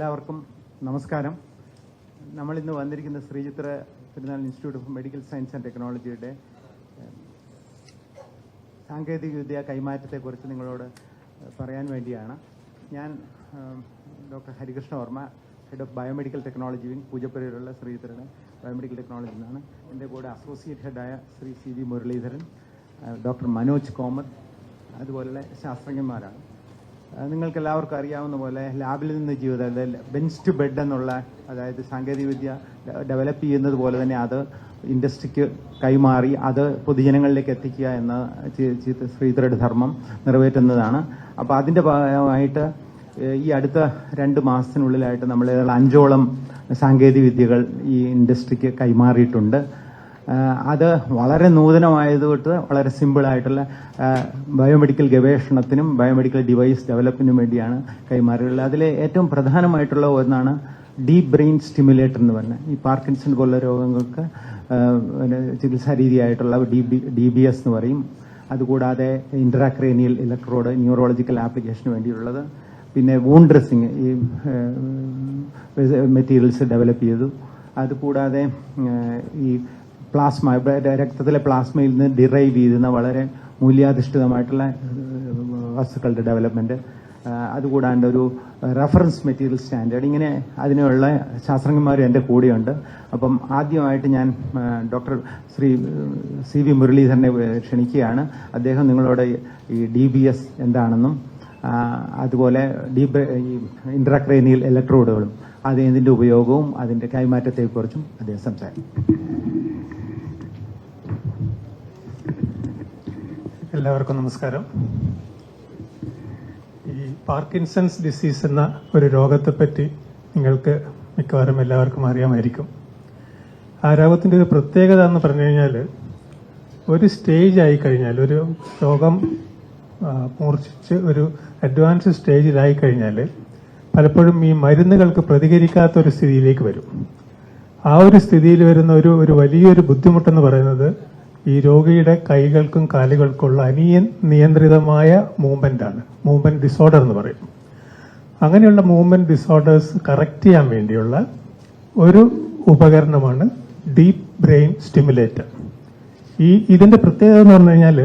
എല്ലാവർക്കും നമസ്കാരം. നമ്മൾ ഇന്ന് വന്നിരിക്കുന്ന Sree Chitra Tirunal institute of medical science and ടെക്നോളജിയുടെ സാങ്കേതികവിദ്യ കൈമാറ്റത്തെക്കുറിച്ച് നിങ്ങളോട് പറയാൻ വേണ്ടിയാണ്. ഞാൻ doctor Harikrishna Varma head of biomedical technology wing പൂജപ്പുരയിലുള്ള ശ്രീചിത്രയുടെ ബയോമെഡിക്കൽ ടെക്നോളജി എന്നാണ് എന്റെ കൂടെ associate ഹെഡായ Shri C V Muraleedharan doctor Manoj Komath അതുപോലുള്ള ശാസ്ത്രജ്ഞന്മാരാണ്. നിങ്ങൾക്ക് എല്ലാവർക്കും അറിയാവുന്ന പോലെ ലാബിൽ നിന്ന് ജീവിതം ബെഞ്ച് ടു ബെഡ് എന്നുള്ള അതായത് സാങ്കേതികവിദ്യ ഡെവലപ്പ് ചെയ്യുന്നത് പോലെ തന്നെ അത് ഇൻഡസ്ട്രിക്ക് കൈമാറി അത് പൊതുജനങ്ങളിലേക്ക് എത്തിക്കുക എന്ന ശ്രീധരുടെ ധർമ്മം നിറവേറ്റുന്നതാണ്. അപ്പോൾ അതിന്റെ ഭാഗമായിട്ട് ഈ അടുത്ത രണ്ട് മാസത്തിനുള്ളിലായിട്ട് നമ്മൾ അഞ്ചോളം സാങ്കേതിക വിദ്യകൾ ഈ ഇൻഡസ്ട്രിക്ക് കൈമാറിയിട്ടുണ്ട്. അത് വളരെ നൂതനമായതുകൊണ്ട് വളരെ സിമ്പിളായിട്ടുള്ള ബയോമെഡിക്കൽ ഗവേഷണത്തിനും ബയോമെഡിക്കൽ ഡിവൈസ് ഡെവലപ്പിനും വേണ്ടിയാണ് കൈമാറിയുള്ളത് അതിലെ ഏറ്റവും പ്രധാനമായിട്ടുള്ള ഒന്നാണ് ഡീപ് ബ്രെയിൻ സ്റ്റിമുലേറ്റർ എന്ന് പറഞ്ഞ. ഈ പാർക്കിൻസൺ പോലുള്ള രോഗങ്ങൾക്ക് ചികിത്സാ രീതിയായിട്ടുള്ള ഡി ഡി ബി എസ് എന്ന് പറയും. അതുകൂടാതെ ഇൻട്രാക്രേനിയൽ ഇലക്ട്രോഡ് ന്യൂറോളജിക്കൽ ആപ്ലിക്കേഷന് വേണ്ടിയുള്ളത്. പിന്നെ വൂൺ ഡ്രസ്സിങ് ഈ മെറ്റീരിയൽസ് ഡെവലപ്പ് ചെയ്തു. അതുകൂടാതെ ഈ പ്ലാസ്മ രക്തത്തിലെ പ്ലാസ്മയിൽ നിന്ന് ഡിറൈവ് ചെയ്യുന്ന വളരെ മൂല്യാധിഷ്ഠിതമായിട്ടുള്ള വസ്തുക്കളുടെ ഡെവലപ്മെന്റ് അതുകൂടാണ്ട് ഒരു റെഫറൻസ് മെറ്റീരിയൽ സ്റ്റാൻഡേർഡ് ഇങ്ങനെ അതിനുള്ള ശാസ്ത്രജ്ഞന്മാരും എന്റെ കൂടെയുണ്ട്. അപ്പം ആദ്യമായിട്ട് ഞാൻ ഡോക്ടർ ശ്രീ സി വി മുരളീധരനെ ക്ഷണിക്കുകയാണ്. അദ്ദേഹം നിങ്ങളോട് ഈ ഡി ബി എസ് എന്താണെന്നും അതുപോലെ ഡി ഈ ഇൻട്രാക്രേനിയൽ ഇലക്ട്രോഡുകളും അത് എന്തിന്റെ ഉപയോഗവും അതിന്റെ കൈമാറ്റത്തെക്കുറിച്ചും അദ്ദേഹം സംസാരിക്കും. എല്ലാവർക്കും നമസ്കാരം. ഈ പാർക്കിൻസൺസ് ഡിസീസ് എന്ന ഒരു രോഗത്തെപ്പറ്റി നിങ്ങൾക്ക് മിക്കവാറും എല്ലാവർക്കും അറിയാമായിരിക്കും. ആ രോഗത്തിന്റെ ഒരു പ്രത്യേകത എന്ന് പറഞ്ഞു കഴിഞ്ഞാൽ ഒരു സ്റ്റേജ് ആയി കഴിഞ്ഞാൽ ഒരു രോഗം മൂർച്ഛിച്ച് ഒരു അഡ്വാൻസ് സ്റ്റേജിലായി കഴിഞ്ഞാൽ പലപ്പോഴും ഈ മരുന്നുകൾക്ക് പ്രതികരിക്കാത്ത ഒരു സ്ഥിതിയിലേക്ക് വരും. ആ ഒരു സ്ഥിതിയിൽ വരുന്ന ഒരു ഒരു വലിയൊരു ബുദ്ധിമുട്ടെന്ന് പറയുന്നത് ഈ രോഗിയുടെ കൈകൾക്കും കാലുകൾക്കുള്ള അനിയ നിയന്ത്രിതമായ മൂവ്മെന്റ് ആണ്. മൂവ്മെന്റ് ഡിസോർഡർ എന്ന് പറയും. അങ്ങനെയുള്ള മൂവ്മെന്റ് ഡിസോർഡേഴ്സ് കറക്റ്റ് ചെയ്യാൻ വേണ്ടിയുള്ള ഒരു ഉപകരണമാണ് ഡീപ്പ് ബ്രെയിൻ സ്റ്റിമുലേറ്റർ ഈ ഇതിന്റെ പ്രത്യേകത എന്ന് പറഞ്ഞു കഴിഞ്ഞാൽ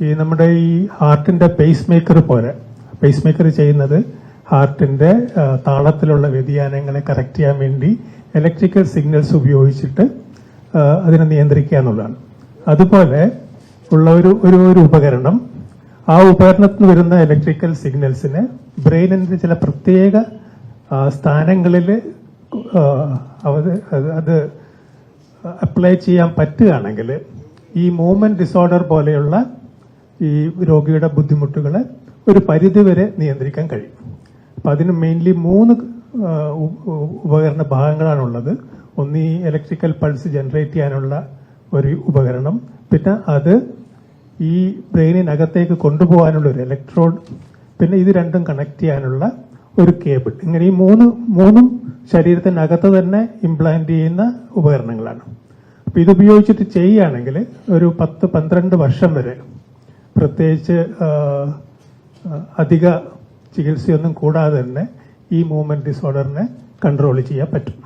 ഈ നമ്മുടെ ഈ ഹാർട്ടിന്റെ പേസ് മേക്കർ പോലെ പേസ് മേക്കർ ചെയ്യുന്നത് ഹാർട്ടിന്റെ ആ, താളത്തിലുള്ള വ്യതിയാനങ്ങളെ കറക്റ്റ് ചെയ്യാൻ വേണ്ടി ഇലക്ട്രിക്കൽ സിഗ്നൽസ് ഉപയോഗിച്ചിട്ട് അതിനെ നിയന്ത്രിക്കുക എന്നുള്ളതാണ്. അതുപോലെ ഉള്ള ഒരു ഒരു ഒരു ഉപകരണം ആ ഉപകരണത്തിൽ വരുന്ന ഇലക്ട്രിക്കൽ സിഗ്നൽസിന് ബ്രെയിനിന്റെ ചില പ്രത്യേക സ്ഥാനങ്ങളിൽ അത് അപ്ലൈ ചെയ്യാൻ പറ്റുകയാണെങ്കിൽ ഈ മൂവ്മെന്റ് ഡിസോർഡർ പോലെയുള്ള ഈ രോഗിയുടെ ബുദ്ധിമുട്ടുകളെ ഒരു പരിധിവരെ നിയന്ത്രിക്കാൻ കഴിയും. അപ്പം അതിന് മെയിൻലി മൂന്ന് ഉപകരണ ഭാഗങ്ങളാണുള്ളത്. ഒന്ന് ഈ ഇലക്ട്രിക്കൽ പൾസ് ജനറേറ്റ് ചെയ്യാനുള്ള ഒരു ഉപകരണം. പിന്നെ അത് ഈ ബ്രെയിനിനകത്തേക്ക് കൊണ്ടുപോകാനുള്ള ഒരു ഇലക്ട്രോഡ് പിന്നെ ഇത് രണ്ടും കണക്ട് ചെയ്യാനുള്ള ഒരു കേബിൾ ഇങ്ങനെ ഈ മൂന്ന് മൂന്നും ശരീരത്തിനകത്ത് തന്നെ ഇംപ്ലാന്റ് ചെയ്യുന്ന ഉപകരണങ്ങളാണ്. അപ്പൊ ഇത് ഉപയോഗിച്ചിട്ട് ചെയ്യുകയാണെങ്കിൽ ഒരു പത്ത് പന്ത്രണ്ട് വർഷം വരെ പ്രത്യേകിച്ച് അധിക ചികിത്സയൊന്നും കൂടാതെ തന്നെ ഈ മൂവ്മെന്റ് ഡിസോർഡറിനെ കൺട്രോൾ ചെയ്യാൻ പറ്റും.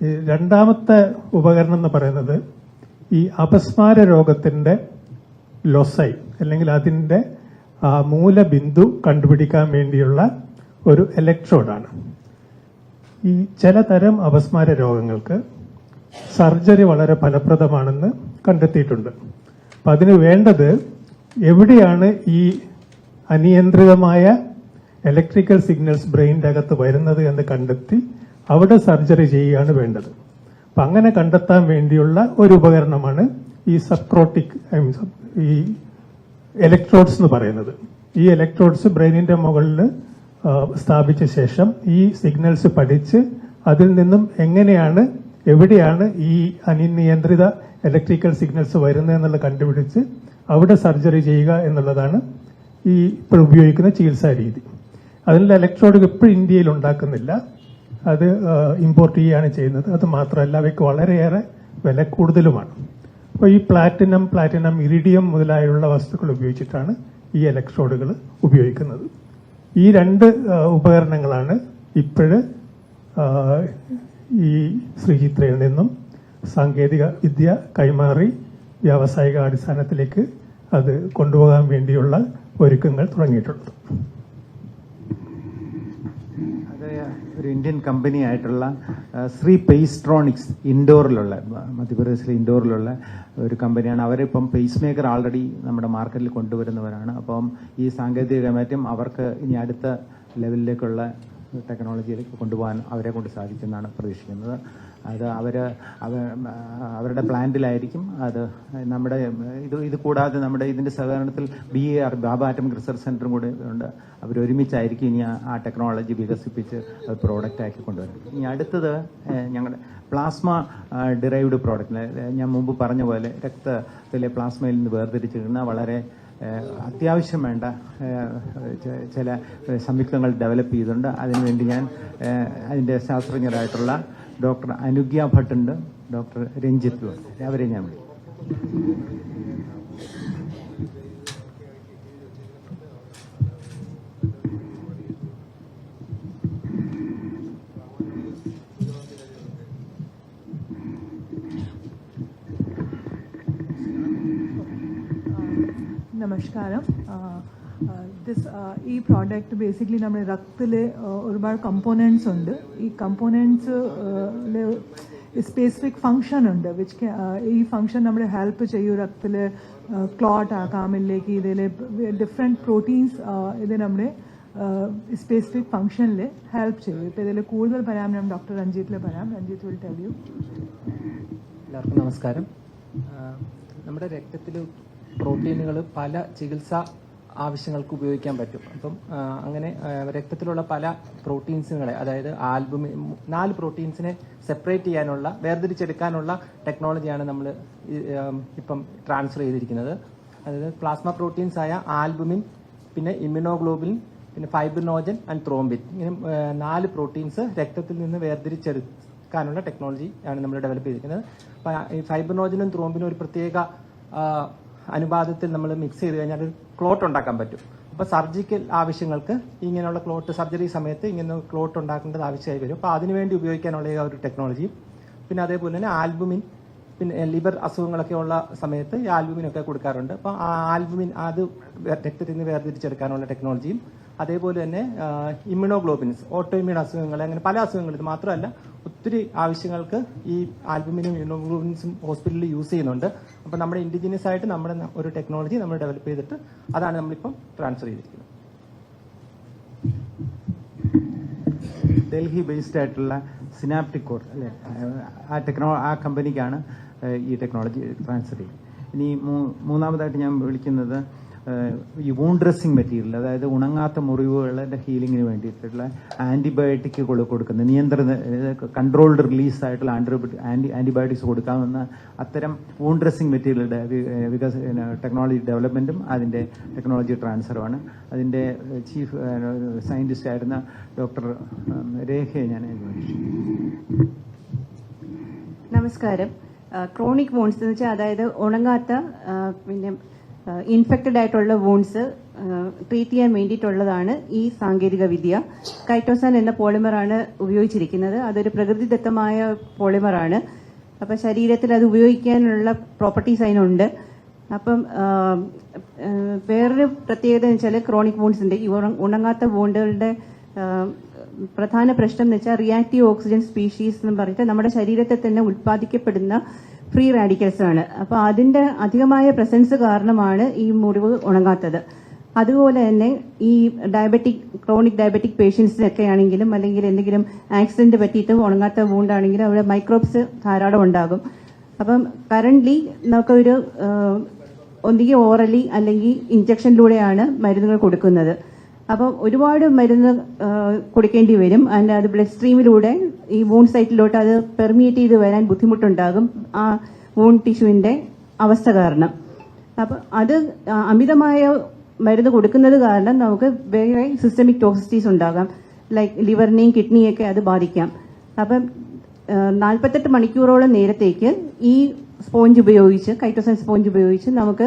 രണ്ടാമത്തെ ഉപകരണം എന്ന് പറയുന്നത് ഈ അപസ്മാര രോഗത്തിന്റെ ലൊസൈ അല്ലെങ്കിൽ അതിന്റെ ആ മൂലബിന്ദു കണ്ടുപിടിക്കാൻ വേണ്ടിയുള്ള ഒരു ഇലക്ട്രോഡാണ്. ഈ ചിലതരം അപസ്മാര രോഗങ്ങൾക്ക് സർജറി വളരെ ഫലപ്രദമാണെന്ന് കണ്ടെത്തിയിട്ടുണ്ട്. അപ്പൊ അതിന് വേണ്ടത് എവിടെയാണ് ഈ അനിയന്ത്രിതമായ ഇലക്ട്രിക്കൽ സിഗ്നൽസ് ബ്രെയിനിന്റെ അകത്ത് വരുന്നത് എന്ന് കണ്ടെത്തി അവിടെ സർജറി ചെയ്യുകയാണ് വേണ്ടത്. അപ്പൊ അങ്ങനെ കണ്ടെത്താൻ വേണ്ടിയുള്ള ഒരു ഉപകരണമാണ് ഈ സബ്ക്രോട്ടിക് ഈ ഇലക്ട്രോഡ്സ് എന്ന് പറയുന്നത്. ഈ ഇലക്ട്രോഡ്സ് ബ്രെയിനിന്റെ മുകളിൽ സ്ഥാപിച്ച ശേഷം ഈ സിഗ്നൽസ് പഠിച്ച് അതിൽ നിന്നും എങ്ങനെയാണ് എവിടെയാണ് ഈ അനിയന്ത്രിത ഇലക്ട്രിക്കൽ സിഗ്നൽസ് വരുന്നത് എന്നുള്ളത് കണ്ടുപിടിച്ച് അവിടെ സർജറി ചെയ്യുക എന്നുള്ളതാണ് ഈ ഇപ്പോൾ ഉപയോഗിക്കുന്ന ചികിത്സാ രീതി. അതിനുള്ള ഇലക്ട്രോഡ് ഇപ്പോൾ ഇന്ത്യയിൽ ഉണ്ടാക്കുന്നില്ല. അത് ഇമ്പോർട്ട് ചെയ്യുകയാണ് ചെയ്യുന്നത്. അത് മാത്രമല്ല അവയ്ക്ക് വളരെയേറെ വില കൂടുതലുമാണ്. അപ്പോൾ ഈ പ്ലാറ്റിനം പ്ലാറ്റിനം ഇറിഡിയം മുതലായുള്ള വസ്തുക്കൾ ഉപയോഗിച്ചിട്ടാണ് ഈ ഇലക്ട്രോഡുകൾ ഉപയോഗിക്കുന്നത്. ഈ രണ്ട് ഉപകരണങ്ങളാണ് ഇപ്പോഴ് ഈ ശ്രീചിത്രയിൽ നിന്നും സാങ്കേതിക വിദ്യ കൈമാറി വ്യാവസായിക അടിസ്ഥാനത്തിലേക്ക് അത് കൊണ്ടുപോകാൻ വേണ്ടിയുള്ള ഒരുക്കങ്ങൾ തുടങ്ങിയിട്ടുള്ളത് അത് ഒരു ഇന്ത്യൻ കമ്പനി ആയിട്ടുള്ള ശ്രീ പെയ്സ്ട്രോണിക്സ് ഇൻഡോറിലുള്ള മധ്യപ്രദേശിലെ ഇൻഡോറിലുള്ള ഒരു കമ്പനിയാണ് അവരിപ്പം പേസ് മേക്കർ ആൾറെഡി നമ്മുടെ മാർക്കറ്റിൽ കൊണ്ടുവരുന്നവരാണ്. അപ്പം ഈ സാങ്കേതിക കൈമാറ്റം അവർക്ക് ഇനി അടുത്ത ലെവലിലേക്കുള്ള ടെക്നോളജിയിലേക്ക് കൊണ്ടുപോകാൻ അവരെ കൊണ്ട് സാധിക്കുമെന്നാണ് പ്രതീക്ഷിക്കുന്നത്. അത് അവർ അവരുടെ പ്ലാന്റിലായിരിക്കും അത്. നമ്മുടെ ഇത് ഇത് കൂടാതെ നമ്മുടെ ഇതിന്റെ സഹകരണത്തിൽ B A R Bhabha atomic research സെന്ററും കൂടെ ഉണ്ട്. അവരൊരുമിച്ചായിരിക്കും ഇനി ആ- ടെക്നോളജി വികസിപ്പിച്ച് അത് പ്രോഡക്റ്റ് ആക്കി കൊണ്ടുവരുന്നത്. ഇനി അടുത്തത് ഞങ്ങളുടെ പ്ലാസ്മ ഡിറൈവ്ഡ് പ്രോഡക്റ്റ് ഞാൻ മുമ്പ് പറഞ്ഞ പോലെ രക്തത്തിലെ പ്ലാസ്മയിൽ നിന്ന് വേർതിരിച്ചിരുന്ന വളരെ അത്യാവശ്യം വേണ്ട ചില സംയുക്തങ്ങൾ ഡെവലപ്പ് ചെയ്തിട്ടുണ്ട്. അതിനുവേണ്ടി ഞാൻ അതിന്റെ ശാസ്ത്രജ്ഞരായിട്ടുള്ള ഡോക്ടർ അനുഗ്യ ഭട്ടുണ്ട് ഡോക്ടർ രഞ്ജിത്ത്. അവരെ ഞാൻ വിളിക്കും. നമസ്കാരം. ദിസ് ഈ പ്രോഡക്റ്റ് ബേസിക്കലി നമ്മുടെ രക്തത്തിൽ ഒരുപാട് കമ്പോണൻസ് ഉണ്ട്. ഈ കമ്പോണൻസ് സ്പെസിഫിക് ഫങ്ഷൻ ഉണ്ട് വിച്ച് ഈ ഫങ്ഷൻ നമ്മളെ ഹെൽപ്പ് ചെയ്യും രക്തത്തിൽ ക്ലോട്ട് ആക്കാം ഇല്ലെങ്കിൽ ഇതിൽ ഡിഫറെന്റ് പ്രോട്ടീൻസ് ഇത് നമ്മുടെ സ്പെസിഫിക് ഫങ്ഷനിൽ ഹെൽപ്പ് ചെയ്യും. ഇപ്പോൾ ഇതിൽ കൂടുതൽ പറയാം ഞാൻ ഡോക്ടർ രഞ്ജിത്തിൽ പറയാം. രഞ്ജിത്ത് വിൽ ടെൽ എല്ലാവർക്കും നമസ്കാരം. നമ്മുടെ രക്തത്തിൽ പ്രോട്ടീനുകൾ പല ചികിത്സാ ആവശ്യങ്ങൾക്ക് ഉപയോഗിക്കാൻ പറ്റും. അപ്പം അങ്ങനെ രക്തത്തിലുള്ള പല പ്രോട്ടീൻസുകളെ അതായത് ആൽബുമിൻ നാല് പ്രോട്ടീൻസിനെ സെപ്പറേറ്റ് ചെയ്യാനുള്ള വേർതിരിച്ചെടുക്കാനുള്ള ടെക്നോളജിയാണ് നമ്മൾ ഇപ്പം ട്രാൻസ്ഫർ ചെയ്തിരിക്കുന്നത്. അതായത് പ്ലാസ്മ പ്രോട്ടീൻസ് ആയ ആൽബുമിൻ പിന്നെ ഇമ്യൂണോഗ്ലോബിൻ പിന്നെ ഫൈബ്രിനോജൻ ആൻഡ് ത്രോംബിൻ. ഇങ്ങനെ നാല് പ്രോട്ടീൻസ് രക്തത്തിൽ നിന്ന് വേർതിരിച്ചെടുക്കാനുള്ള ടെക്നോളജി ആണ് നമ്മൾ ഡെവലപ്പ് ചെയ്തിരിക്കുന്നത്. ഈ ഫൈബ്രിനോജനും ത്രോംബിനും ഒരു പ്രത്യേക അനുപാതത്തിൽ നമ്മൾ മിക്സ് ചെയ്ത് കഴിഞ്ഞാൽ ക്ലോട്ട് ഉണ്ടാക്കാൻ പറ്റും. അപ്പോൾ സർജിക്കൽ ആവശ്യങ്ങൾക്ക് ഇങ്ങനെയുള്ള ക്ലോട്ട് സർജറി സമയത്ത് ഇങ്ങനെ ക്ലോട്ട് ഉണ്ടാക്കേണ്ടത് ആവശ്യമായി വരും. അപ്പോൾ അതിനുവേണ്ടി ഉപയോഗിക്കാനുള്ള ഒരു ടെക്നോളജിയും പിന്നെ അതേപോലെ തന്നെ ആൽബുമിൻ പിന്നെ ലിവർ അസുഖങ്ങളൊക്കെ ഉള്ള സമയത്ത് ഈ ആൽബുമിനൊക്കെ കൊടുക്കാറുണ്ട്. അപ്പോൾ ആ ആൽബുമിൻ അത് രക്തത്തിൽ നിന്ന് വേർതിരിച്ചെടുക്കാനുള്ള ടെക്നോളജിയും അതേപോലെ തന്നെ ഇമ്യൂണോഗ്ലോബിൻസ് ഓട്ടോ ഇമ്യൂൺ അസുഖങ്ങൾ അങ്ങനെ പല അസുഖങ്ങൾ. ഇത് മാത്രമല്ല ഒത്തിരി ആവശ്യങ്ങൾക്ക് ഈ ആൽബുമിനും ഇമ്യൂണോഗ്ലോബിൻസും ഹോസ്പിറ്റലിൽ യൂസ് ചെയ്യുന്നുണ്ട്. അപ്പോൾ നമ്മുടെ ഇൻഡിജിനിയസ് ആയിട്ട് നമ്മുടെ ഒരു ടെക്നോളജി നമ്മൾ ഡെവലപ്പ് ചെയ്തിട്ട് അതാണ് നമ്മളിപ്പം ട്രാൻസ്ഫർ ചെയ്തിരിക്കുന്നത്. ഡൽഹി ബേസ്ഡ് ആയിട്ടുള്ള സിനാപ്റ്റിക് കോർ അല്ലേ? ആ ടെക്നോ ആ കമ്പനിക്കാണ് ഈ ടെക്നോളജി ട്രാൻസ്ഫർ ചെയ്യുന്നത് ഇനി മൂന്നാമതായിട്ട് ഞാൻ വിളിക്കുന്നത് ഈ വൂണ്ട് ഡ്രസ്സിങ് മെറ്റീരിയൽ അതായത് ഉണങ്ങാത്ത മുറിവുകളുടെ ഹീലിങ്ങിന് വേണ്ടിയിട്ടുള്ള ആന്റിബയോട്ടിക് കൊടുക്കുന്ന നിയന്ത്രണ കൺട്രോൾഡ് റിലീസ് ആയിട്ടുള്ള ആന്റി ആന്റി ആന്റിബയോട്ടിക്സ് കൊടുക്കാവുന്ന അത്തരം വൂണ്ട് ഡ്രസ്സിങ് മെറ്റീരിയലുടെ വികസ ടെക്നോളജി ഡെവലപ്മെന്റും അതിന്റെ ടെക്നോളജി ട്രാൻസ്ഫറുമാണ് അതിന്റെ ചീഫ് സയന്റിസ്റ്റ് ആയിരുന്ന ഡോക്ടർ രേഖയെ ഞാൻ നമസ്കാരം. ക്രോണിക് വോൺസ് എന്ന് വെച്ചാൽ അതായത് ഉണങ്ങാത്ത പിന്നെ ഇൻഫെക്റ്റഡ് ആയിട്ടുള്ള വൂൺസ് ട്രീറ്റ് ചെയ്യാൻ വേണ്ടിയിട്ടുള്ളതാണ് ഈ സാങ്കേതിക വിദ്യ. കൈറ്റോസാൻ എന്ന പോളിമറാണ് ഉപയോഗിച്ചിരിക്കുന്നത്. അതൊരു പ്രകൃതിദത്തമായ പോളിമറാണ് അപ്പം ശരീരത്തിൽ അത് ഉപയോഗിക്കാനുള്ള പ്രോപ്പർട്ടീസ് അതിനുണ്ട്. അപ്പം വേറൊരു പ്രത്യേകത എന്ന് വെച്ചാൽ ക്രോണിക് വൂൺസിന്റെ ഈ ഉണങ്ങാത്ത വൂണ്ടുകളുടെ പ്രധാന പ്രശ്നം എന്ന് വെച്ചാൽ റിയാക്റ്റീവ് ഓക്സിജൻ സ്പീഷീസ് എന്ന് പറഞ്ഞിട്ട് നമ്മുടെ ശരീരത്തിൽ തന്നെ ഉൽപ്പാദിക്കപ്പെടുന്ന ഫ്രീ റാഡിക്കൽസ് ആണ്. അപ്പോൾ അതിന്റെ അധികമായ പ്രസൻസ് കാരണമാണ് ഈ മുറിവ് ഉണങ്ങാത്തത്. അതുപോലെ തന്നെ ഈ ഡയബറ്റിക് ക്രോണിക് ഡയബറ്റിക് പേഷ്യൻസിനൊക്കെ ആണെങ്കിലും അല്ലെങ്കിൽ എന്തെങ്കിലും ആക്സിഡന്റ് പറ്റിയിട്ട് ഉണങ്ങാത്ത വൂണ്ടാണെങ്കിലും അവിടെ മൈക്രോബ്സ് ധാരാളം ഉണ്ടാകും. അപ്പം കറന്റ്ലി നമുക്കൊരു ഒന്നുകിൽ ഓറലി അല്ലെങ്കിൽ ഇഞ്ചക്ഷനിലൂടെയാണ് മരുന്നുകൾ കൊടുക്കുന്നത്. അപ്പം ഒരുപാട് മരുന്ന് കൊടുക്കേണ്ടി വരും. അതിന്റെ അത് ബ്ലഡ് സ്ട്രീമിലൂടെ ഈ വൂൺ സൈറ്റിലോട്ട് അത് പെർമിയേറ്റ് ചെയ്ത് വരാൻ ബുദ്ധിമുട്ടുണ്ടാകും. ആ വൂൺ ടിഷ്യൂവിന്റെ അവസ്ഥ കാരണം. അപ്പം അത് അമിതമായ മരുന്ന് കൊടുക്കുന്നത് കാരണം നമുക്ക് വേറെ സിസ്റ്റമിക് ടോക്സിറ്റീസ് ഉണ്ടാകാം. ലൈക്ക് ലിവറിനെയും കിഡ്നിയൊക്കെ അത് ബാധിക്കാം. അപ്പം നാൽപ്പത്തെട്ട് മണിക്കൂറോളം നേരത്തേക്ക് ഈ സ്പോഞ്ച് ഉപയോഗിച്ച് കൈറ്റോസൻ സ്പോഞ്ച് ഉപയോഗിച്ച് നമുക്ക്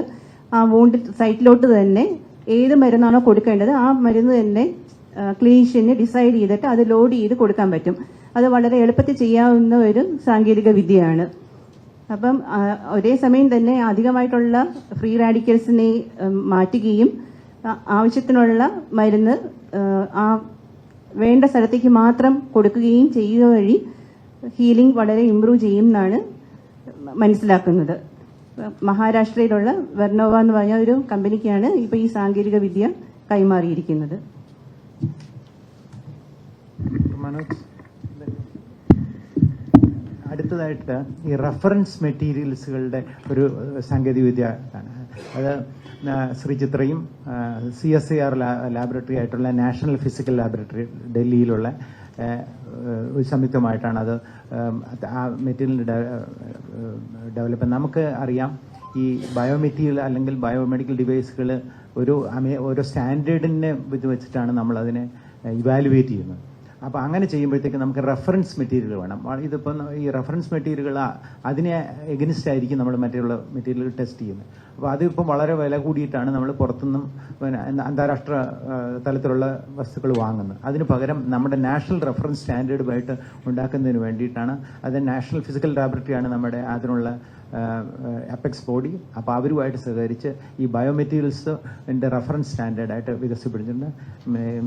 ആ വൂണ്ട് സൈറ്റിലോട്ട് തന്നെ ഏത് മരുന്നാണോ കൊടുക്കേണ്ടത് ആ മരുന്ന് തന്നെ ക്ലീഷ്യന് ഡിസൈഡ് ചെയ്തിട്ട് അത് ലോഡ് ചെയ്ത് കൊടുക്കാൻ പറ്റും. അത് വളരെ എളുപ്പത്തിൽ ചെയ്യാവുന്ന ഒരു സാങ്കേതിക വിദ്യയാണ്. അപ്പം ഒരേ സമയം തന്നെ അധികമായിട്ടുള്ള ഫ്രീ റാഡിക്കൽസിനെ മാറ്റുകയും ആവശ്യത്തിനുള്ള മരുന്ന് ആ, വേണ്ട സ്ഥലത്തേക്ക് മാത്രം കൊടുക്കുകയും ചെയ്യുക വഴി ഹീലിംഗ് വളരെ ഇമ്പ്രൂവ് ചെയ്യും എന്നാണ് മനസ്സിലാക്കുന്നത്. മഹാരാഷ്ട്രയിലുള്ള വെർണോവ എന്ന് പറഞ്ഞ ഒരു കമ്പനിക്കാണ് ഇപ്പോൾ ഈ സാങ്കേതിക വിദ്യ കൈമാറിയിരിക്കുന്നത്. അടുത്തതായിട്ട് ഈ റഫറൻസ് മെറ്റീരിയൽസുകളുടെ ഒരു സാങ്കേതികവിദ്യ അത് ശ്രീചിത്രയും C S I R laboratory ആയിട്ടുള്ള നാഷണൽ ഫിസിക്കൽ ലാബറട്ടറി ഡൽഹിയിലുള്ള ഒരു സംയുക്തമായിട്ടാണ് അത് ആ മെറ്റീരിയൽ ഡെവലപ്പ്. നമുക്ക് അറിയാം ഈ ബയോമെറ്റീരിയൽ അല്ലെങ്കിൽ ബയോമെഡിക്കൽ ഡിവൈസുകൾ ഒരു ഒരു സ്റ്റാൻഡേർഡിനെ വെച്ചിട്ടാണ് നമ്മൾ അതിനെ ഇവാലുവേറ്റ് ചെയ്യുന്നത്. അപ്പോൾ അങ്ങനെ ചെയ്യുമ്പോഴത്തേക്ക് നമുക്ക് റെഫറൻസ് മെറ്റീരിയൽ വേണം. ഇതിപ്പം ഈ റെഫറൻസ് മെറ്റീരിയലുകൾ അതിനെ എഗനിസ്റ്റ് ആയിരിക്കും നമ്മൾ മറ്റുള്ള മെറ്റീരിയലുകൾ ടെസ്റ്റ് ചെയ്യുന്നത്. അപ്പോൾ അതിപ്പം വളരെ വില കൂടിയിട്ടാണ് നമ്മൾ പുറത്തുനിന്നും അന്താരാഷ്ട്ര തലത്തിലുള്ള വസ്തുക്കൾ വാങ്ങുന്നത്. അതിന് പകരം നമ്മുടെ നാഷണൽ റെഫറൻസ് സ്റ്റാൻഡേർഡുമായിട്ട് ഉണ്ടാക്കുന്നതിന് വേണ്ടിയിട്ടാണ് അത് നാഷണൽ ഫിസിക്കൽ ലാബറട്ടറിയാണ് നമ്മുടെ അതിനുള്ള അപ്പെക്സ് ബോഡി. അപ്പോൾ അവരുമായിട്ട് സഹകരിച്ച് ഈ ബയോമെറ്റീരിയൽസ് എന്റെ റെഫറൻസ് സ്റ്റാൻഡേർഡായിട്ട് വികസിപ്പിച്ചിട്ടുണ്ട്.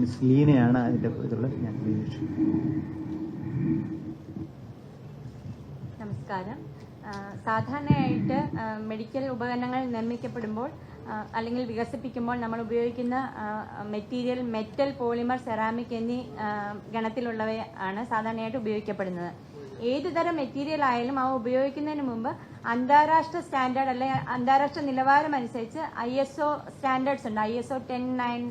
മിസ് ലീനയാണ് അതിന്റെ ഇതുള്ള ഞാൻ നമസ്കാരം. സാധാരണയായിട്ട് മെഡിക്കൽ ഉപകരണങ്ങൾ നിർമ്മിക്കപ്പെടുമ്പോൾ അല്ലെങ്കിൽ വികസിപ്പിക്കുമ്പോൾ നമ്മൾ ഉപയോഗിക്കുന്ന മെറ്റീരിയൽ മെറ്റൽ പോളിമർ സെറാമിക് എന്നീ ഗണത്തിലുള്ളവയാണ് സാധാരണയായിട്ട് ഉപയോഗിക്കപ്പെടുന്നത്. ഏത് തരം മെറ്റീരിയൽ ആയാലും അവ ഉപയോഗിക്കുന്നതിന് മുമ്പ് അന്താരാഷ്ട്ര സ്റ്റാൻഡേർഡ് അല്ലെങ്കിൽ അന്താരാഷ്ട്ര നിലവാരം അനുസരിച്ച് ഐ എസ് ഒ സ്റ്റാൻഡേർഡ്സ് ഉണ്ട് I S O ten nine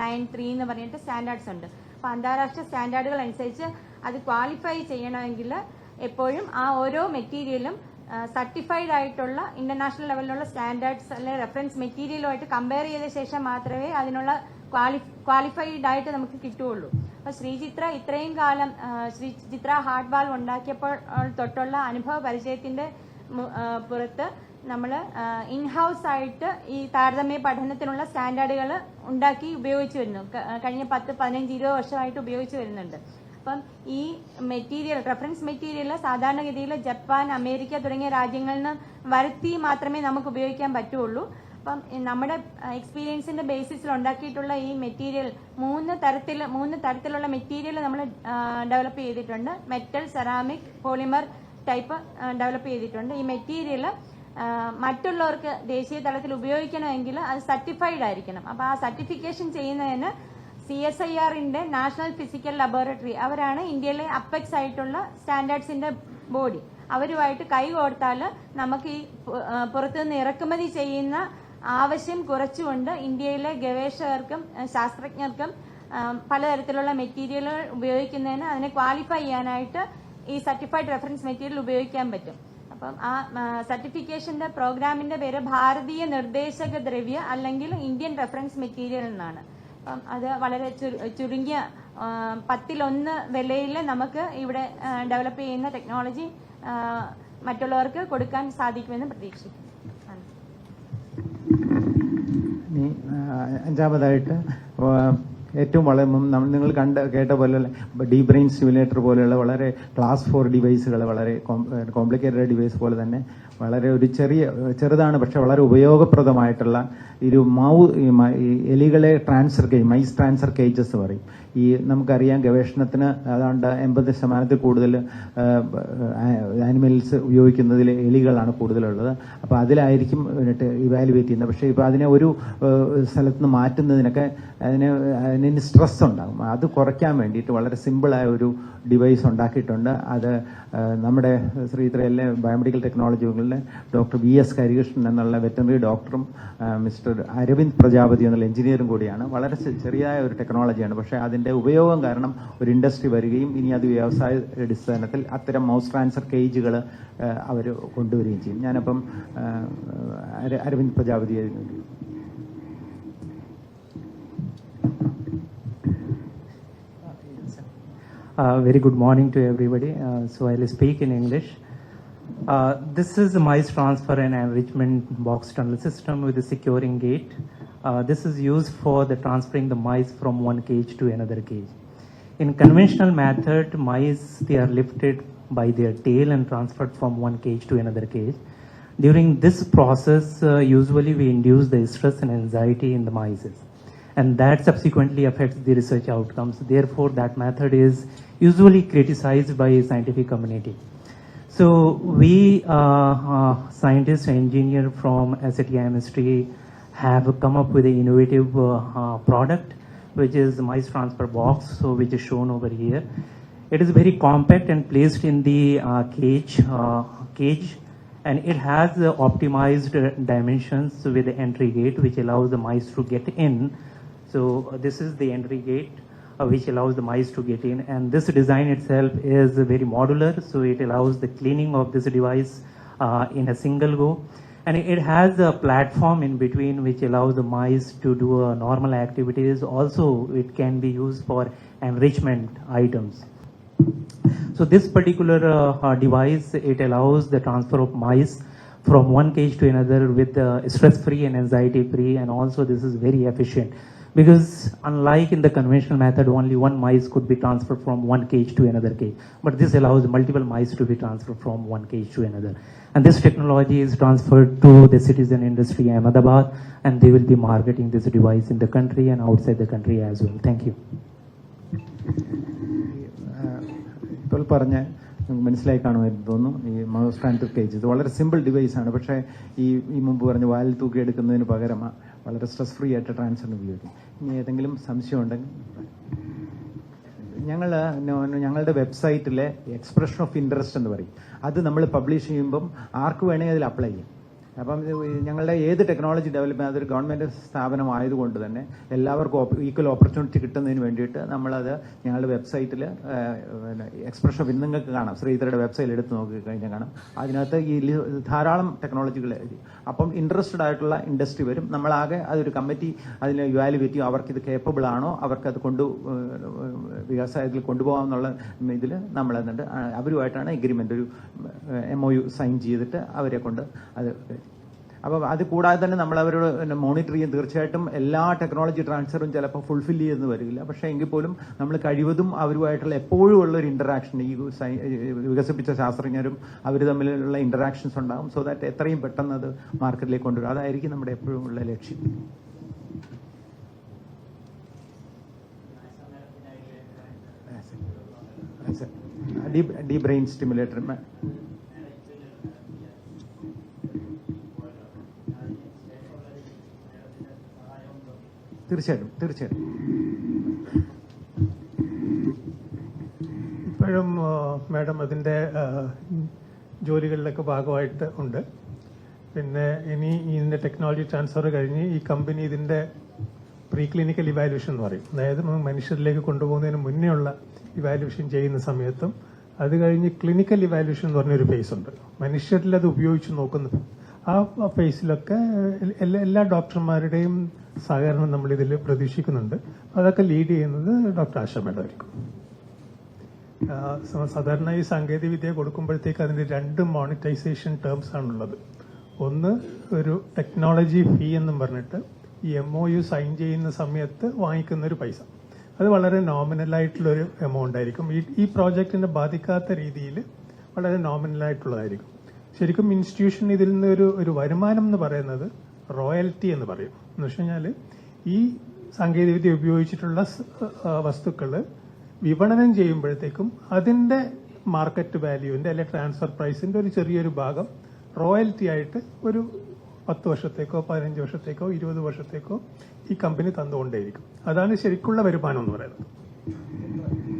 nine three എന്ന് പറഞ്ഞിട്ട് സ്റ്റാൻഡേർഡ്സ് ഉണ്ട്. അപ്പൊ അന്താരാഷ്ട്ര സ്റ്റാൻഡേർഡുകൾ അനുസരിച്ച് അത് ക്വാളിഫൈ ചെയ്യണമെങ്കിൽ എപ്പോഴും ആ ഓരോ മെറ്റീരിയലും സർട്ടിഫൈഡ് ആയിട്ടുള്ള ഇന്റർനാഷണൽ ലെവലിലുള്ള സ്റ്റാൻഡേർഡ്സ് അല്ലെങ്കിൽ റെഫറൻസ് മെറ്റീരിയലുമായിട്ട് കമ്പയർ ചെയ്ത ശേഷം മാത്രമേ അതിനുള്ള ക്വാളിഫൈഡ് ആയിട്ട് നമുക്ക് കിട്ടുകയുള്ളൂ. അപ്പൊ ശ്രീചിത്ര ഇത്രയും കാലം ശ്രീ ശ്രീചിത്ര ഹാർഡ് ബാൾ ഉണ്ടാക്കിയപ്പോൾ തൊട്ടുള്ള അനുഭവ ആ, പുറത്ത് നമ്മൾ ഇൻഹൗസ് ആയിട്ട് ഈ താരതമ്യ പഠനത്തിനുള്ള സ്റ്റാൻഡേർഡുകൾ ഉണ്ടാക്കി ഉപയോഗിച്ചു വരുന്നു. കഴിഞ്ഞ പത്ത് പതിനഞ്ച് ഇരുപത് വർഷമായിട്ട് ഉപയോഗിച്ചു വരുന്നുണ്ട്. അപ്പം ഈ മെറ്റീരിയൽ റെഫറൻസ് മെറ്റീരിയൽ സാധാരണഗതിയിൽ ജപ്പാൻ അമേരിക്ക തുടങ്ങിയ രാജ്യങ്ങളിൽ നിന്ന് വരുത്തി മാത്രമേ നമുക്ക് ഉപയോഗിക്കാൻ പറ്റുള്ളൂ അപ്പം നമ്മുടെ എക്സ്പീരിയൻസിന്റെ ബേസിസിൽ ഉണ്ടാക്കിയിട്ടുള്ള ഈ മെറ്റീരിയൽ മൂന്ന് തരത്തിൽ മൂന്ന് തരത്തിലുള്ള മെറ്റീരിയൽ നമ്മൾ ഡെവലപ്പ് ചെയ്തിട്ടുണ്ട്. Metal ceramic polymer type develop ചെയ്തിട്ടുണ്ട്. ഈ മെറ്റീരിയൽ മറ്റുള്ളവർക്ക് ദേശീയ തലത്തിൽ ഉപയോഗിക്കണമെങ്കിൽ അത് സർട്ടിഫൈഡ് ആയിരിക്കണം. അപ്പോൾ ആ സർട്ടിഫിക്കേഷൻ ചെയ്യുന്നതിന് സി എസ് ഐ ആറിന്റെ നാഷണൽ ഫിസിക്കൽ ലബോറട്ടറി അവരാണ് ഇന്ത്യയിലെ അപ്പെക്സ് ആയിട്ടുള്ള സ്റ്റാൻഡേർഡ്സിന്റെ ബോഡി അവരുമായിട്ട് കൈകോർത്താൽ നമുക്ക് ഈ പുറത്തുനിന്ന് ഇറക്കുമതി ചെയ്യുന്ന ആവശ്യം കുറച്ചുകൊണ്ട് ഇന്ത്യയിലെ ഗവേഷകർക്കും ശാസ്ത്രജ്ഞർക്കും പലതരത്തിലുള്ള മെറ്റീരിയലുകൾ ഉപയോഗിക്കുന്നതിന് അതിനെ ക്വാളിഫൈ ചെയ്യാനായിട്ട് ഈ സർട്ടിഫൈഡ് റെഫറൻസ് മെറ്റീരിയൽ ഉപയോഗിക്കാൻ പറ്റും. അപ്പം ആ സർട്ടിഫിക്കേഷന്റെ പ്രോഗ്രാമിന്റെ പേര് ഭാരതീയ നിർദ്ദേശക ദ്രവ്യ അല്ലെങ്കിൽ ഇന്ത്യൻ റെഫറൻസ് മെറ്റീരിയൽ എന്നാണ്. അപ്പം അത് വളരെ ചുരുങ്ങിയ പത്തിലൊന്ന് വിലയിൽ നമുക്ക് ഇവിടെ ഡെവലപ്പ് ചെയ്യുന്ന ടെക്നോളജി മറ്റുള്ളവർക്ക് കൊടുക്കാൻ സാധിക്കുമെന്ന് പ്രതീക്ഷിക്കുന്നു നന്ദി. ഇനി ആ, അഞ്ചാമതായിട്ട് ഏറ്റവും വളരെ നിങ്ങൾ കണ്ട കേട്ട പോലെ ഡീ ബ്രെയിൻ സിമുലേറ്റർ പോലെയുള്ള വളരെ ക്ലാസ് ഫോർ ഡിവൈസുകൾ വളരെ കോംപ്ലിക്കേറ്റഡ് ഡിവൈസ് പോലെ തന്നെ വളരെ ഒരു ചെറിയ ചെറുതാണ് പക്ഷെ വളരെ ഉപയോഗപ്രദമായിട്ടുള്ള ഒരു മൗ ഈ മ- ഈ എലികളെ transfer cage mice transfer cages പറയും. ഈ നമുക്കറിയാം ഗവേഷണത്തിന് ഏതാണ്ട് എൺപത് ശതമാനത്തിൽ കൂടുതൽ ആനിമൽസ് ഉപയോഗിക്കുന്നതിൽ എലികളാണ് കൂടുതലുള്ളത്. അപ്പോൾ അതിലായിരിക്കും ഇവാലുവേറ്റ് ചെയ്യുന്നത്. പക്ഷേ ഇപ്പോൾ അതിനെ ഒരു സ്ഥലത്ത് നിന്ന് മാറ്റുന്നതിനൊക്കെ അതിന് അതിന് സ്ട്രെസ് ഉണ്ടാകും. അത് കുറയ്ക്കാൻ വേണ്ടിയിട്ട് വളരെ സിമ്പിളായ ഒരു ഡിവൈസ് ഉണ്ടാക്കിയിട്ടുണ്ട്. അത് നമ്മുടെ ശ്രീത്രയിലെ ബയോമെഡിക്കൽ ടെക്നോളജികളിലെ ഡോക്ടർ വി എസ് കരികൃഷ്ണൻ എന്നുള്ള വെറ്ററിനറി ഡോക്ടറും ഏഹ്, മിസ്റ്റർ അരവിന്ദ് പ്രജാപതി എന്നുള്ള എഞ്ചിനീയറും കൂടിയാണ്. വളരെ ചെ- ചെറിയായ ഒരു ടെക്നോളജിയാണ്. പക്ഷേ അതിന്റെ ഉപയോഗം കാരണം ഒരു ഇൻഡസ്ട്രി വരികയും ഇനി അത് വ്യവസായ അടിസ്ഥാനത്തിൽ അത്തരം മൗസ് ട്രാൻസ്ഫർ കേജുകൾ അവർ കൊണ്ടുവരികയും ചെയ്യും. ഞാനപ്പം Aravind പ്രജാപതിയെ Uh, very good morning to everybody. Uh, so I'll speak in English. Uh, this is a mice transfer and enrichment box tunnel system with a securing gate. Uh, this is used for the transferring the mice from one cage to another cage. In conventional method, mice they are lifted by their tail and transferred from one cage to another cage. During this process, uh, usually we induce the stress and anxiety in the mice, and that subsequently affects the research outcomes. Therefore, that method is usually criticized by scientific community. So we, uh, uh, scientists and engineer from SAT chemistry, have come up with an innovative uh, uh, product, which is mice transfer box, so which is shown over here. It is very compact and placed in the uh, cage, uh, cage, and it has uh, optimized uh, dimensions with the entry gate, which allows the mice to get in. So this is the entry gate which allows the mice to get in. And this design itself is very modular, so it allows the cleaning of this device uh, in a single go. And it has a platform in between which allows the mice to do uh, normal activities. Also, it can be used for enrichment items. So this particular uh, uh, device, it allows the transfer of mice from one cage to another with uh, stress-free and anxiety-free, and also this is very efficient because unlike in the conventional method, only one mice could be transferred from one cage to another cage, but this allows multiple mice to be transferred from one cage to another. And this technology is transferred to the citizen industry Ahmedabad, and they will be marketing this device in the country and outside the country as well. Thank you. ഇപ്പോൾ പറഞ്ഞ നിങ്ങൾക്ക് മനസ്സിലായി കാണുമായിരുന്നു തോന്നുന്നു ഈ mouse transfer cage ഇത് വളരെ simple device ആണ് പക്ഷേ ഈ ഈ മുമ്പ് പറഞ്ഞ വാലിൽ തൂക്കിയെടുക്കുന്നതിന് പകരം ആ വളരെ സ്ട്രെസ് ഫ്രീ ആയിട്ട് ട്രാൻസ്ഫറിന് ഉപയോഗിക്കും. ഇനി ഏതെങ്കിലും സംശയം ഉണ്ടെങ്കിൽ ഞങ്ങൾ ഞങ്ങളുടെ വെബ്സൈറ്റിലെ എക്സ്പ്രഷൻ ഓഫ് ഇൻട്രസ്റ്റ് എന്ന് പറയും. അത് നമ്മൾ പബ്ലിഷ് ചെയ്യുമ്പം ആർക്ക് വേണമെങ്കിൽ അതിൽ അപ്ലൈ ചെയ്യും. അപ്പം ഞങ്ങളുടെ ഏത് ടെക്നോളജി ഡെവലപ്മെന്റ് അതൊരു ഗവൺമെന്റ് സ്ഥാപനമായതുകൊണ്ട് തന്നെ എല്ലാവർക്കും ഈക്വൽ ഓപ്പർച്യൂണിറ്റി കിട്ടുന്നതിന് വേണ്ടിയിട്ട് നമ്മളത് ഞങ്ങളുടെ വെബ്സൈറ്റിൽ എക്സ്പ്രഷൻ ഇന്ന് നിങ്ങൾക്ക് കാണാം. ശ്രീധരയുടെ വെബ്സൈറ്റ് എടുത്ത് നോക്കി കഴിഞ്ഞാൽ കാണാം. അതിനകത്ത് ഈ ധാരാളം ടെക്നോളജികൾ അപ്പം ഇൻട്രസ്റ്റഡ് ആയിട്ടുള്ള ഇൻഡസ്ട്രി വരും. നമ്മളാകെ അതൊരു കമ്മിറ്റി അതിനെ ഇവാലുവേറ്റ് ചെയ്യും അവർക്കിത് കേപ്പബിൾ ആണോ അവർക്കത് കൊണ്ടു വ്യവസായത്തിൽ കൊണ്ടുപോകാമെന്നുള്ള ഇതിൽ നമ്മൾ എന്നിട്ട് അവരുമായിട്ടാണ് എഗ്രിമെന്റ് ഒരു എം ഒ യു സൈൻ ചെയ്തിട്ട് അവരെ കൊണ്ട് അത് അപ്പോൾ അത് കൂടാതെ തന്നെ നമ്മൾ അവരോട് മോണിറ്റർ ചെയ്യും. തീർച്ചയായിട്ടും എല്ലാ ടെക്നോളജി ട്രാൻസ്ഫറും ചിലപ്പോൾ ഫുൾഫിൽ ചെയ്തെന്ന് വരില്ല. പക്ഷേ എങ്കിൽ പോലും നമ്മൾ കഴിവതും അവരുമായിട്ടുള്ള എപ്പോഴും ഉള്ള ഒരു ഇന്ററാക്ഷൻ ഈ വികസിപ്പിച്ച ശാസ്ത്രജ്ഞരും അവർ തമ്മിലുള്ള ഇന്ററാക്ഷൻസ് ഉണ്ടാകും സോ ദാറ്റ് എത്രയും പെട്ടെന്ന് അത് മാർക്കറ്റിലേക്ക് കൊണ്ടുവരും. അതായിരിക്കും നമ്മുടെ എപ്പോഴും ഉള്ള ലക്ഷ്യം. ഡീപ് ഡീപ് ബ്രെയിൻ സ്റ്റിമുലേറ്റർ തീർച്ചയായിട്ടും തീർച്ചയായിട്ടും. ഇപ്പോഴും മാഡം അതിന്റെ ജോലികളിലൊക്കെ ഭാഗമായിട്ട് ഉണ്ട്. പിന്നെ ഇനി ഇതിന്റെ ടെക്നോളജി ട്രാൻസ്ഫർ കഴിഞ്ഞ് ഈ കമ്പനി ഇതിന്റെ പ്രീ ക്ലിനിക്കൽ ഇവാലുവേഷൻ എന്ന് പറയും. അതായത് മനുഷ്യരിലേക്ക് കൊണ്ടുപോകുന്നതിന് മുന്നേ ഉള്ള ഇവാലുവേഷൻ ചെയ്യുന്ന സമയത്തും അത് കഴിഞ്ഞ് ക്ലിനിക്കൽ ഇവാലുവേഷൻ എന്ന് പറഞ്ഞൊരു ഫേസ് ഉണ്ട്. മനുഷ്യരിൽ അത് ഉപയോഗിച്ച് നോക്കുന്ന ആ ഫേസിലൊക്കെ എല്ലാ ഡോക്ടർമാരുടെയും സഹകരണം നമ്മൾ ഇതിൽ പ്രതീക്ഷിക്കുന്നുണ്ട്. അതൊക്കെ ലീഡ് ചെയ്യുന്നത് ഡോക്ടർ ആശ ആയിരിക്കും സാധാരണ ഈ സാങ്കേതിക വിദ്യ കൊടുക്കുമ്പോഴത്തേക്ക് അതിന്റെ രണ്ട് മോണിറ്റൈസേഷൻ ടേംസ് ആണുള്ളത്. ഒന്ന് ഒരു ടെക്നോളജി ഫീ എന്നും പറഞ്ഞിട്ട് ഈ എം ഒ യു സൈൻ ചെയ്യുന്ന സമയത്ത് വാങ്ങിക്കുന്ന ഒരു പൈസ. അത് വളരെ നോമിനലായിട്ടുള്ളൊരു എമൗണ്ട് ആയിരിക്കും ഈ ഈ പ്രോജക്റ്റിനെ ബാധിക്കാത്ത രീതിയിൽ വളരെ നോമിനൽ ആയിട്ടുള്ളതായിരിക്കും ശരിക്കും ഇൻസ്റ്റിറ്റ്യൂഷൻ ഇതിൽ നിന്ന് ഒരു ഒരു വരുമാനം എന്ന് പറയുന്നത് റോയൽറ്റി എന്ന് പറയും. എന്ന് വെച്ച് കഴിഞ്ഞാൽ ഈ സാങ്കേതികവിദ്യ ഉപയോഗിച്ചിട്ടുള്ള വസ്തുക്കൾ വിപണനം ചെയ്യുമ്പോഴത്തേക്കും അതിന്റെ മാർക്കറ്റ് വാല്യൂവിന്റെ അല്ലെ ട്രാൻസ്ഫർ പ്രൈസിന്റെ ഒരു ചെറിയൊരു ഭാഗം റോയൽറ്റി ആയിട്ട് ഒരു പത്ത് വർഷത്തേക്കോ പതിനഞ്ച് വർഷത്തേക്കോ ഇരുപത് വർഷത്തേക്കോ ഈ കമ്പനി തന്നുകൊണ്ടേയിരിക്കും. അതാണ് ശരിക്കുള്ള വരുമാനം എന്ന് പറയുന്നത്.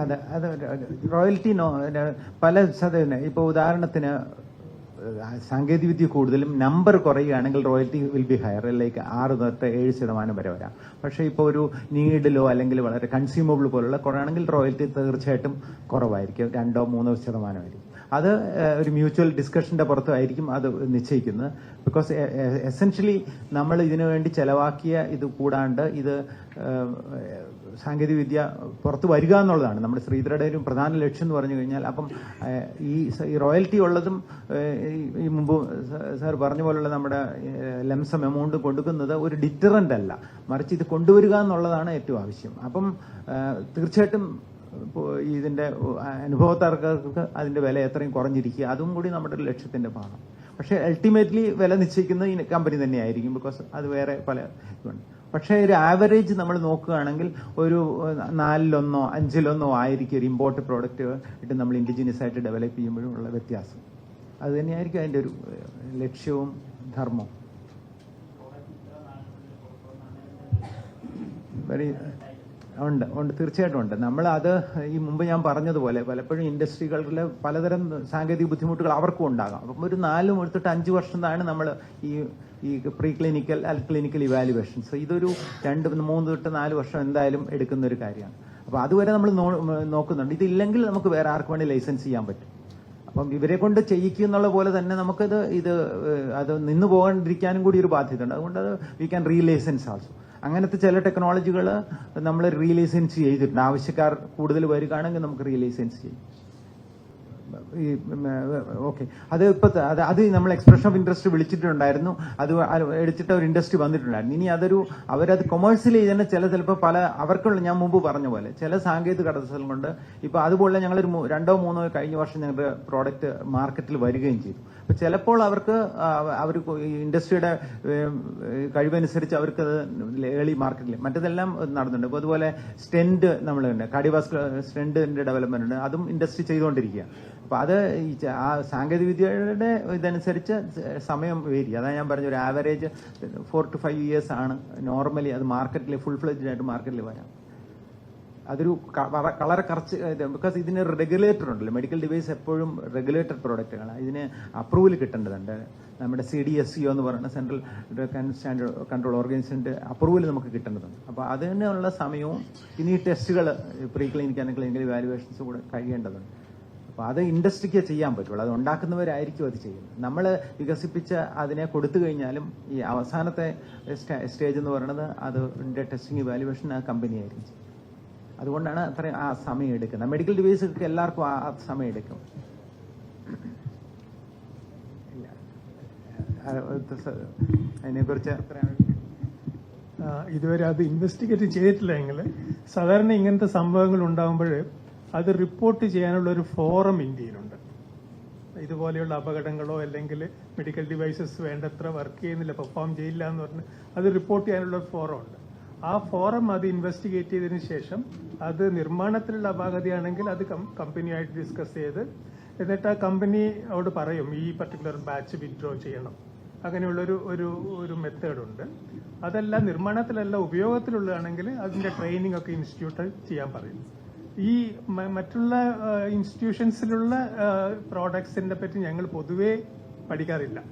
അതെ അത് റോയൽറ്റി പല ഇപ്പോൾ ഉദാഹരണത്തിന് സാങ്കേതികവിദ്യ കൂടുതലും നമ്പർ കുറയുകയാണെങ്കിൽ royalty will be higher like ആറ് തൊട്ട് ഏഴ് ശതമാനം വരെ വരാം. പക്ഷേ ഇപ്പോൾ ഒരു നീഡിലോ അല്ലെങ്കിൽ വളരെ കൺസ്യൂമബിൾ പോലുള്ള കുറവാണെങ്കിൽ റോയൽറ്റി തീർച്ചയായിട്ടും കുറവായിരിക്കും രണ്ടോ മൂന്നോ ശതമാനമായിരിക്കും അത് ഒരു മ്യൂച്വൽ ഡിസ്കഷന്റെ പുറത്തായിരിക്കും അത് നിശ്ചയിക്കുന്നത്. ബിക്കോസ് എസെൻഷ്യലി നമ്മൾ ഇതിനു വേണ്ടി ചെലവാക്കിയ ഇത് കൂടാണ്ട് ഇത് സാങ്കേതികവിദ്യ സാങ്കേതിക വിദ്യ പുറത്ത് വരിക എന്നുള്ളതാണ്. നമ്മുടെ ശ്രീധരയുടെ ഒരു പ്രധാന ലക്ഷ്യം എന്ന് പറഞ്ഞു കഴിഞ്ഞാൽ അപ്പം ഈ റോയൽറ്റി ഉള്ളതും ഈ- മുമ്പ് സാർ പറഞ്ഞ പോലുള്ള നമ്മുടെ ലംസം എമൗണ്ട് കൊടുക്കുന്നത് ഒരു ഡിറ്ററന്റ് അല്ല. മറിച്ച് ഇത് കൊണ്ടുവരിക എന്നുള്ളതാണ് ഏറ്റവും ആവശ്യം. അപ്പം തീർച്ചയായിട്ടും ഇപ്പോ ഇതിന്റെ അതിന്റെ അതിന്റെ വില എത്രയും കുറഞ്ഞിരിക്കുക അതും കൂടി നമ്മുടെ ഒരു ലക്ഷ്യത്തിന്റെ ഭാഗം. പക്ഷേ അൾട്ടിമേറ്റ്ലി വില നിശ്ചയിക്കുന്നത് ഈ കമ്പനി തന്നെയായിരിക്കും ബിക്കോസ് അത് വേറെ പല ഇതുണ്ട്. പക്ഷേ ഒരു ആവറേജ് നമ്മൾ നോക്കുകയാണെങ്കിൽ ഒരു നാലിലൊന്നോ അഞ്ചിലൊന്നോ ആയിരിക്കും ഒരു ഇമ്പോർട്ട് പ്രോഡക്റ്റ് ഇട്ട് നമ്മൾ ഇൻഡിജിനിയസ് ആയിട്ട് ഡെവലപ്പ് ചെയ്യുമ്പോഴും ഉള്ള വ്യത്യാസം. അത് തന്നെയായിരിക്കും അതിന്റെ ഒരു ലക്ഷ്യവും ധർമ്മവും. വെരി ഉണ്ട് ഉണ്ട്. തീർച്ചയായിട്ടും ഉണ്ട്. നമ്മൾ അത് ഈ മുമ്പ് ഞാൻ പറഞ്ഞതുപോലെ പലപ്പോഴും ഇൻഡസ്ട്രികളിൽ പലതരം സാങ്കേതിക ബുദ്ധിമുട്ടുകൾ അവർക്കും ഉണ്ടാകാം. അപ്പം ഒരു നാലും എടുത്തിട്ട് അഞ്ച് വർഷമാണ് നമ്മൾ ഈ ഈ പ്രീ ക്ലിനിക്കൽ അൽ ക്ലിനിക്കൽ ഇവാലുവേഷൻ. സോ ഇതൊരു രണ്ട് മൂന്ന് തൊട്ട് നാല് വർഷം എന്തായാലും എടുക്കുന്ന ഒരു കാര്യമാണ്. അപ്പോൾ അതുവരെ നമ്മൾ നോക്കുന്നുണ്ട്. ഇതില്ലെങ്കിൽ നമുക്ക് വേറെ ആർക്ക് വേണ്ടി ലൈസൻസ് ചെയ്യാൻ പറ്റും. അപ്പം ഇവരെ കൊണ്ട് ചെയ്യിക്കുന്നുള്ള പോലെ തന്നെ നമുക്കത് ഇത് അത് നിന്ന് പോകാണ്ടിരിക്കാനും കൂടി ഒരു ബാധ്യതയുണ്ട്. അതുകൊണ്ട് അത് we can re license also. അങ്ങനത്തെ ചില ടെക്നോളജികൾ നമ്മൾ റീലൈസൻസ് ചെയ്തിട്ടുണ്ട്. ആവശ്യക്കാർ കൂടുതൽ വരികയാണെങ്കിൽ നമുക്ക് റീലൈസൻസ് ചെയ്യും. ഈ ഓക്കെ. അത് ഇപ്പോൾ അത് നമ്മൾ എക്സ്പ്രഷൻ ഓഫ് ഇൻട്രസ്റ്റ് വിളിച്ചിട്ടുണ്ടായിരുന്നു. അത് എടുത്തിട്ട് ഒരു ഇൻഡസ്ട്രി വന്നിട്ടുണ്ടായിരുന്നു. ഇനി അതൊരു അവരത് കൊമേഴ്സ്യലി തന്നെ ചില ചിലപ്പോൾ പല അവർക്കുള്ള ഞാൻ മുമ്പ് പറഞ്ഞ പോലെ ചില സാങ്കേതിക തടസ്സം കൊണ്ട് ഇപ്പോൾ അതുപോലെ ഞങ്ങളൊരു രണ്ടോ മൂന്നോ കഴിഞ്ഞ വർഷം ഞങ്ങളുടെ പ്രോഡക്റ്റ് മാർക്കറ്റിൽ വരികയും ചെയ്തു. അപ്പോൾ ചിലപ്പോൾ അവർക്ക് അവർ ഇൻഡസ്ട്രിയുടെ കഴിവനുസരിച്ച് അവർക്ക് ഏളി മാർക്കറ്റിൽ മറ്റതെല്ലാം നടന്നുണ്ട് ഇപ്പോൾ അതുപോലെ സ്റ്റെൻഡ് നമ്മൾ കാർഡിയോവാസ്കുലർ സ്റ്റെന്റിന്റെ ഡെവലപ്മെന്റ് ഉണ്ട്. അതും ഇൻഡസ്ട്രി ചെയ്തുകൊണ്ടിരിക്കുക അപ്പൊ അത് ആ സാങ്കേതിക വിദ്യയുടെ ഇതനുസരിച്ച് സമയം വേരി. അതാണ് ഞാൻ പറഞ്ഞ ഒരു average four to five years ആണ് നോർമലി അത് മാർക്കറ്റിൽ ഫുൾ ഫ്ലെജ്ഡ് ആയിട്ട് മാർക്കറ്റിൽ വരാം. അതൊരു കളർ കറച്ച് ബിക്കോസ് ഇതിന് റെഗുലേറ്റർ ഉണ്ടല്ലോ. മെഡിക്കൽ ഡിവൈസ് എപ്പോഴും റെഗുലേറ്റഡ് പ്രോഡക്റ്റുകളാണ് ഇതിന് അപ്രൂവൽ കിട്ടേണ്ടതുണ്ട്. നമ്മുടെ സി ഡി എസ് സി എന്ന് പറയുന്ന സെൻട്രൽ സ്റ്റാൻഡേർഡ് കൺട്രോൾ ഓർഗനൈസേഷന്റെ അപ്രൂവൽ നമുക്ക് കിട്ടേണ്ടതുണ്ട്. അപ്പോൾ അതിനുള്ള സമയവും ഇനി ടെസ്റ്റുകൾ പ്രീ ക്ലിനിക്കൽ ക്ലിനിക്കൽ വാലുവേഷൻസ് കൂടെ കഴിയേണ്ടതുണ്ട്. അപ്പോൾ അത് ഇൻഡസ്ട്രിക്ക് ചെയ്യാൻ പറ്റുള്ളൂ. അത് ഉണ്ടാക്കുന്നവരായിരിക്കും അത് ചെയ്യുന്നത്. നമ്മൾ വികസിപ്പിച്ച അതിനെ കൊടുത്തു കഴിഞ്ഞാലും ഈ അവസാനത്തെ സ്റ്റേജ് എന്ന് പറയുന്നത് അത് ടെസ്റ്റിംഗ് വാലുവേഷൻ ആ കമ്പനി ആയിരിക്കും ചെയ്യുന്നത്. അതുകൊണ്ടാണ് അത്രയും ആ സമയം എടുക്കുന്നത്. മെഡിക്കൽ ഡിവൈസുകൾക്ക് എല്ലാവർക്കും ആ സമയം എടുക്കും. അതിനെക്കുറിച്ച് ഇതുവരെ അത് ഇൻവെസ്റ്റിഗേറ്റ് ചെയ്തിട്ടില്ലെങ്കിൽ സാധാരണ ഇങ്ങനത്തെ സംഭവങ്ങൾ ഉണ്ടാകുമ്പോൾ അത് റിപ്പോർട്ട് ചെയ്യാനുള്ള ഒരു ഫോറം ഇന്ത്യയിലുണ്ട്. ഇതുപോലെയുള്ള അപകടങ്ങളോ അല്ലെങ്കിൽ മെഡിക്കൽ ഡിവൈസസ് വേണ്ടത്ര വർക്ക് ചെയ്യുന്നില്ല പെർഫോം ചെയ്യില്ല എന്ന് പറഞ്ഞ് അത് റിപ്പോർട്ട് ചെയ്യാനുള്ള ഒരു ഫോറം ഉണ്ട് ആ ഫോറം അത് ഇൻവെസ്റ്റിഗേറ്റ് ചെയ്തതിന് ശേഷം അത് നിർമ്മാണത്തിലുള്ള അപാകതയാണെങ്കിൽ അത് കമ്പനിയായിട്ട് ഡിസ്കസ് ചെയ്ത് എന്നിട്ട് ആ കമ്പനിയോട് പറയും ഈ പർട്ടിക്കുലർ ബാച്ച് വിഡ്രോ ചെയ്യണം. അങ്ങനെയുള്ളൊരു ഒരു ഒരു മെത്തേഡ് ഉണ്ട് അതല്ല നിർമ്മാണത്തിലല്ല ഉപയോഗത്തിലുള്ളതാണെങ്കിൽ അതിന്റെ ട്രെയിനിങ് ഒക്കെ ഇൻസ്റ്റിറ്റ്യൂട്ട് ചെയ്യാൻ പറയും. ഈ മറ്റുള്ള ഇൻസ്റ്റിറ്റ്യൂഷൻസിലുള്ള പ്രോഡക്ട്സിനെ പറ്റി ഞങ്ങൾ പൊതുവേ പഠിക്കാറില്ല.